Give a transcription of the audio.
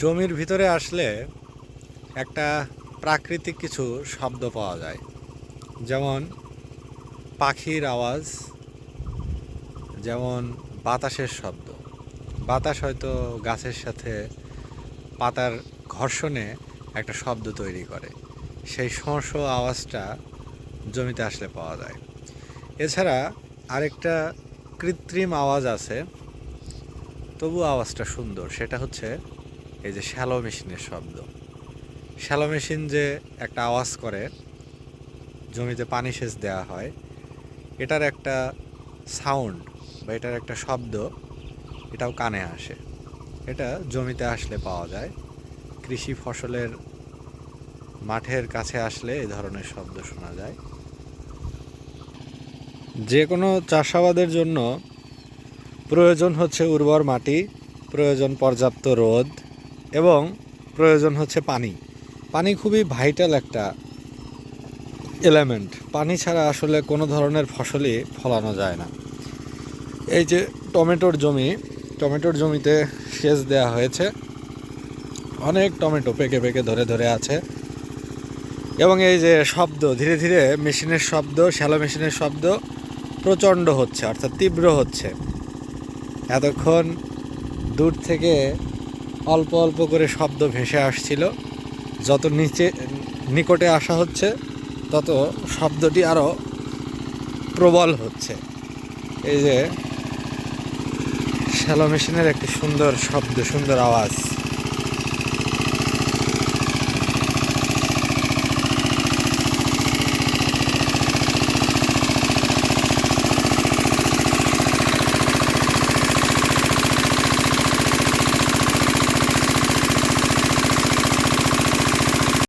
জমির ভিতরে আসলে একটা প্রাকৃতিক কিছু শব্দ পাওয়া যায়। যেমন পাখির আওয়াজ, যেমন বাতাসের শব্দ। বাতাস হয়তো গাছের সাথে পাতার ঘর্ষণে একটা শব্দ তৈরি করে। সেই শোঁ আওয়াজটা জমিতে আসলে পাওয়া যায়। এছাড়া আরেকটা কৃত্রিম আওয়াজ আছে তবু আওয়াজটা সুন্দর। সেটা হচ্ছে এই যে শ্যালো মেশিনের শব্দ। শ্যালো মেশিন যে একটা আওয়াজ করে, জমিতে পানি সেচ দেওয়া হয়, এটার একটা সাউন্ড বা এটার একটা শব্দ এটাও কানে আসে। এটা জমিতে আসলে পাওয়া যায়। কৃষি ফসলের মাঠের কাছে আসলে এই ধরনের শব্দ শোনা যায়। যে কোনো চাষাবাদের জন্য প্রয়োজন হচ্ছে উর্বর মাটি, প্রয়োজন পর্যাপ্ত রোদ এবং প্রয়োজন হচ্ছে পানি। পানি খুবই ভাইটাল একটা এলিমেন্ট পানি ছাড়া আসলে কোনো ধরনের ফসলই ফলানো যায় না। এই যে টমেটোর জমি, টমেটোর জমিতে সেচ দেওয়া হয়েছে। অনেক টমেটো পেকে পেকে ধরে ধরে আছে। এবং এই যে শব্দ, ধীরে ধীরে মেশিনের শব্দ, শ্যালো মেশিনের শব্দ প্রচণ্ড হচ্ছে, অর্থাৎ তীব্র হচ্ছে। এতক্ষণ দূর থেকে অল্প অল্প করে শব্দ ভেসে আসছিল। যত নিচে, নিকটে আসা হচ্ছে, তত শব্দটি আরও প্রবল হচ্ছে। এই যে, শ্যালো মেশিনের একটি সুন্দর শব্দ, সুন্দর আওয়াজ।